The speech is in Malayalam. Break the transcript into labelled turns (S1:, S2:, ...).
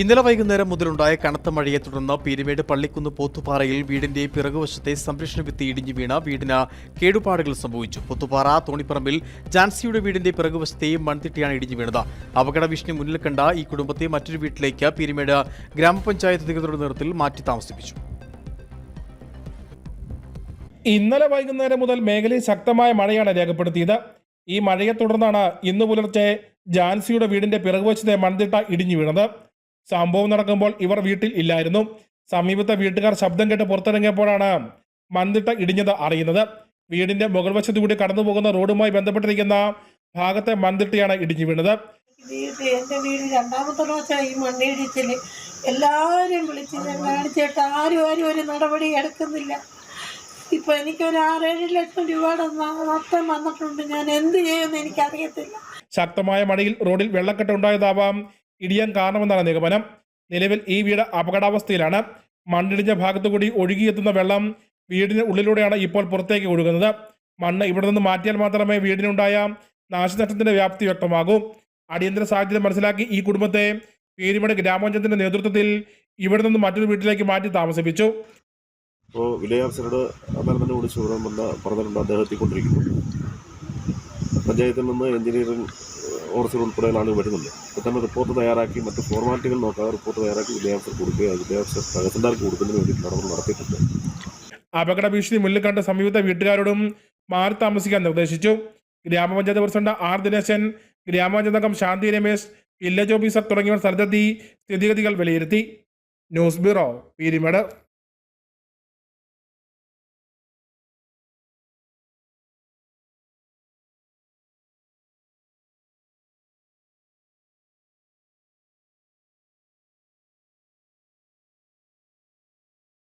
S1: ഇന്നലെ വൈകുന്നേരം മുതലുണ്ടായ കനത്ത മഴയെ തുടർന്ന് പീരുമേട് പള്ളിക്കുന്ന് പോത്തുപാറയിൽ വീടിന്റെ പിറകുവശത്തെ സംരക്ഷണ ഭിത്തി ഇടിഞ്ഞു വീണ വീടിന് കേടുപാടുകൾ സംഭവിച്ചു. പോത്തുപാറ തോണിപ്പറമ്പിൽ ജാൻസിയുടെ വീടിന്റെ പിറകുവശത്തെ മൺതിട്ടിയാണ് ഇടിഞ്ഞു വീണത്. അപകട ഭീഷണി മുന്നിൽ കണ്ട ഈ കുടുംബത്തെ മറ്റൊരു വീട്ടിലേക്ക് പീരുമേട് ഗ്രാമപഞ്ചായത്ത് അധികൃതരുടെ നേതൃത്വത്തിൽ മാറ്റി താമസിപ്പിച്ചു.
S2: ഇന്നലെ വൈകുന്നേരം മുതൽ മേഖലയിൽ ശക്തമായ മഴയാണ് രേഖപ്പെടുത്തിയത്. ഈ മഴയെ തുടർന്നാണ് ഇന്ന് പുലർച്ചെ ജാൻസിയുടെ വീടിന്റെ പിറകുവശത്തെ മൺതിട്ട ഇടിഞ്ഞു വീണത്. സംഭവം നടക്കുമ്പോൾ ഇവർ വീട്ടിൽ ഇല്ലായിരുന്നു. സമീപത്തെ വീട്ടുകാർ ശബ്ദം കേട്ട് പുറത്തിറങ്ങിയപ്പോഴാണ് മന്തിട്ട ഇടിഞ്ഞത് അറിയുന്നത്. വീടിന്റെ മുകൾ വശത്തു കൂടി കടന്നു പോകുന്ന റോഡുമായി ബന്ധപ്പെട്ടിരിക്കുന്ന ഭാഗത്തെ മന്തിട്ടയാണ് ഇടിഞ്ഞു വീണത്.
S3: വീട് എന്റെ വീട് രണ്ടാമത്തെ പ്രാവശ്യം ഈ മണ്ണിടിച്ചിൽ എല്ലാവരും വിളിച്ച് ഞാൻ കാണിച്ചിട്ട് ആരും ആരും ഒരു നടപടി എടുക്കുന്നില്ല. ഇപ്പൊ എനിക്കൊരു ആറേഴ് ലക്ഷം രൂപയുടെ നഷ്ടം വന്നിട്ടുണ്ട്. ഞാൻ എന്ത് ചെയ്യുമെന്ന് എനിക്കറിയത്തില്ല.
S2: ശക്തമായ മഴയിൽ റോഡിൽ വെള്ളക്കെട്ട് ഉണ്ടായതാവാം ഇടിയാൻ കാരണമെന്നാണ് നിഗമനം. നിലവിൽ ഈ വീട് അപകടാവസ്ഥയിലാണ്. മണ്ണിടിഞ്ഞ ഭാഗത്തുകൂടി ഒഴുകിയെത്തുന്ന വെള്ളം വീടിന് ഉള്ളിലൂടെയാണ് ഇപ്പോൾ പുറത്തേക്ക് ഒഴുകുന്നത്. മണ്ണ് ഇവിടെ നിന്ന് മാറ്റിയാൽ മാത്രമേ വീടിനുണ്ടായ നാശനഷ്ടത്തിന്റെ വ്യാപ്തി വ്യക്തമാകൂ. അടിയന്തര സാഹചര്യം മനസ്സിലാക്കി ഈ കുടുംബത്തെ പേരുമട് ഗ്രാമപഞ്ചായത്തിന്റെ നേതൃത്വത്തിൽ ഇവിടെ നിന്ന് മറ്റൊരു വീട്ടിലേക്ക് മാറ്റി താമസിപ്പിച്ചു.
S4: പഞ്ചായത്തിൽ നിന്ന് എഞ്ചിനീയറിംഗ് ഓഫീസർ ഉൾപ്പെടെയുള്ള ആളുകൾ വരുന്നുണ്ട് അപ്പോൾ തന്നെ റിപ്പോർട്ട് തയ്യാറാക്കി മറ്റ് ഫോർമാലിറ്റികൾ നോക്കാതെ റിപ്പോർട്ട് തയ്യാറാക്കി വില്ലേജ് കൊടുക്കുക വിദ്യാഭ്യാസ തഹസിൽദാർക്ക് കൊടുക്കുന്നതിന് വേണ്ടി നടപടി നടത്തിയിട്ടുണ്ട്.
S2: അപകട ഭീഷണി മുന്നിൽ കണ്ട സമീപത്തെ വീട്ടുകാരോടും മാറി താമസിക്കാൻ നിർദ്ദേശിച്ചു. ഗ്രാമപഞ്ചായത്ത് പ്രസിഡന്റ് ആർ ദിനേശൻ ഗ്രാമപഞ്ചായത്ത് അംഗം ശാന്തി രമേശ് വില്ലേജ് ഓഫീസർ തുടങ്ങിയവർ സ്ഥലത്തെത്തി സ്ഥിതിഗതികൾ വിലയിരുത്തി. News bureau Peermade.